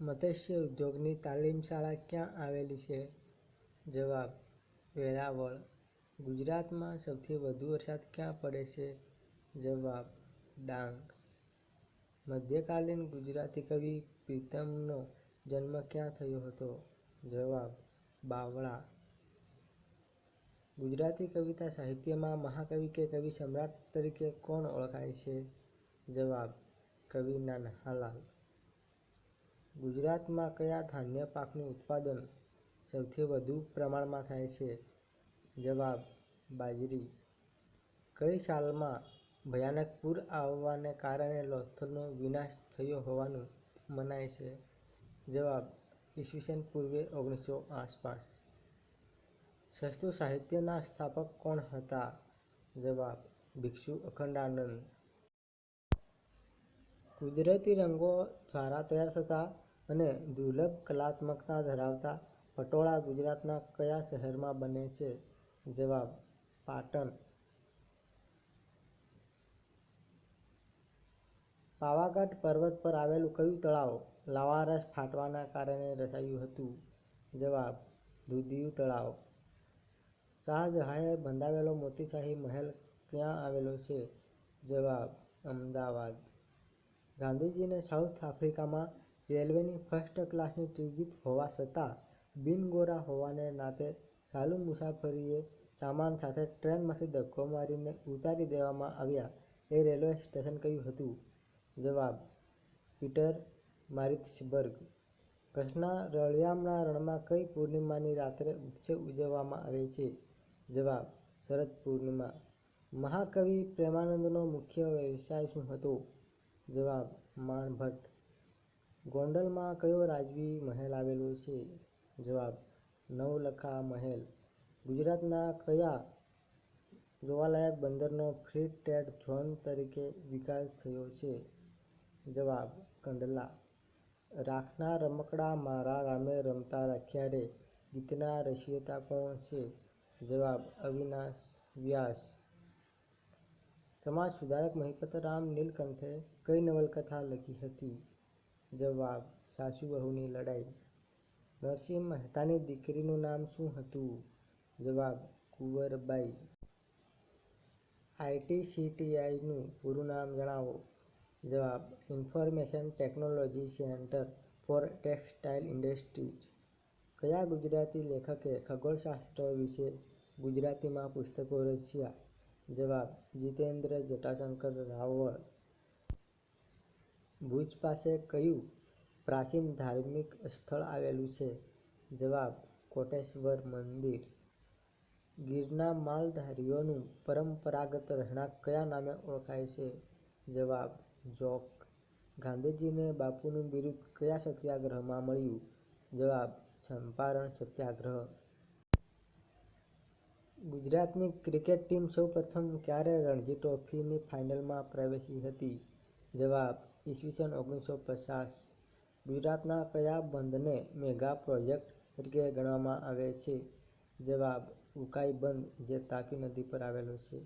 મત્સ્ય ઉદ્યોગની તાલીમ શાળા ક્યાં આવેલી છે? જવાબ: વેરાવળ. ગુજરાતમાં સૌથી વધુ વરસાદ ક્યાં પડે છે? જવાબ: ડાંગ. મધ્યકાલીન ગુજરાતી કવિ પ્રીતમનો જન્મ ક્યાં થયો હતો? જવાબ: બાવળા. ગુજરાતી કવિતા સાહિત્યમાં મહાકવિ કે કવિ સમ્રાટ તરીકે કોણ ઓળખાય છે? જવાબ: કવિ નનહાલાલ. ગુજરાતમાં કયા ધાન્ય પાકનું ઉત્પાદન સૌથી વધુ પ્રમાણમાં થાય છે? જવાબ: બાજરી. કઈ સાલમાં ભયાનક પૂર આવવાને કારણે લોથલનો વિનાશ થયો હોવાનું મનાય છે? જવાબ: ઈસવીસન પૂર્વે ઓગણીસો આસપાસ. સંસ્કૃત સાહિત્યના સ્થાપક કોણ હતા? જવાબ: ભિક્ષુ અખંડાનંદ. કુદરતી રંગો દ્વારા તૈયાર થતા અને દુર્લભ કલાત્મકતા ધરાવતા પટોળા ગુજરાતના કયા શહેરમાં બને છે? જવાબ: પાટણ. પાવાગઢ પર્વત પર આવેલું કયું તળાવ લાવારસ ફાટવાના કારણે રચાયું હતું? જવાબ: દુધિયું તળાવ. શાહજહાંએ બંધાવેલો મોતીશાહી મહેલ ક્યાં આવેલો છે? જવાબ: અમદાવાદ. ગાંધીજીને સાઉથ આફ્રિકામાં રેલવેની ફર્સ્ટ ક્લાસની ટિકિટ હોવા છતાં બિન-ગોરા હોવાને નાતે ચાલુ મુસાફરીએ સામાન સાથે ટ્રેનમાંથી ધક્કો મારીને ઉતારી દેવામાં આવ્યા એ રેલવે સ્ટેશન કયું હતું? જવાબ: પીટર મારિત્સબર્ગ કચ્છના રળિયામણા રણમાં કઈ પૂર્ણિમાની રાત્રે ઉત્સવ ઉજવવામાં આવે છે? જવાબ: શરદ પૂર્ણિમા. મહાકવિ પ્રેમાનંદનો મુખ્ય વ્યવસાય શું હતો? જવાબ: માણભટ્ટ. ગોંડલમાં કયો રાજવી મહેલ આવેલો છે? જવાબ: નવલખા મહેલ. ગુજરાતના કયા જોવાલાયક બંદરનો ફ્રી ટ્રેડ ઝોન તરીકે વિકાસ થયો છે? જવાબ: કંડલા. રાખના રમકડા મારા ગામે રમતા રાખ્યા રે, ગીતના રચયિતા કોણ છે? જવાબ: અવિનાશ વ્યાસ. સમાજ સુધારક મહિપતરામ નીલકંઠે કઈ નવલકથા લખી હતી? જવાબ: સાસુ-વહુની લડાઈ. નરસિંહ મહેતાની દીકરીનું નામ શું હતું? જવાબ: કુંવરબાઈ. આઈટીસીટીઆઈનું પૂરું નામ જણાવો. જવાબ: information technology centre for textile industries. કયા ગુજરાતી લેખકે ખગોળશાસ્ત્ર વિશે ગુજરાતીમાં પુસ્તકો રચ્યા? જવાબ: જીતેન્દ્ર જટાશંકર રાવળ. ભુજ પાસે કયું પ્રાચીન ધાર્મિક સ્થળ આવેલું છે? જવાબ: કોટેશ્વર મંદિર. ગીરના માલધારીઓનું પરંપરાગત રહેણાંક કયા નામે ઓળખાય છે? જવાબ: જોક ગાંધીજીને બાપુનું બિરુદ કયા સત્યાગ્રહમાં મળ્યું? જવાબ: ચંપારણ સત્યાગ્રહ. ગુજરાતની ક્રિકેટ ટીમ સૌપ્રથમ ક્યારે રણજી ટ્રોફીની ફાઇનલમાં પ્રવેશી હતી? જવાબ: ઈસવીસન ઓગણીસો પચાસ. ગુજરાતના કયા બંધને મેગા પ્રોજેક્ટ તરીકે ગણવામાં આવે છે? જવાબ: ઉકાઈ બંધ જે તાપી નદી પર આવેલો છે.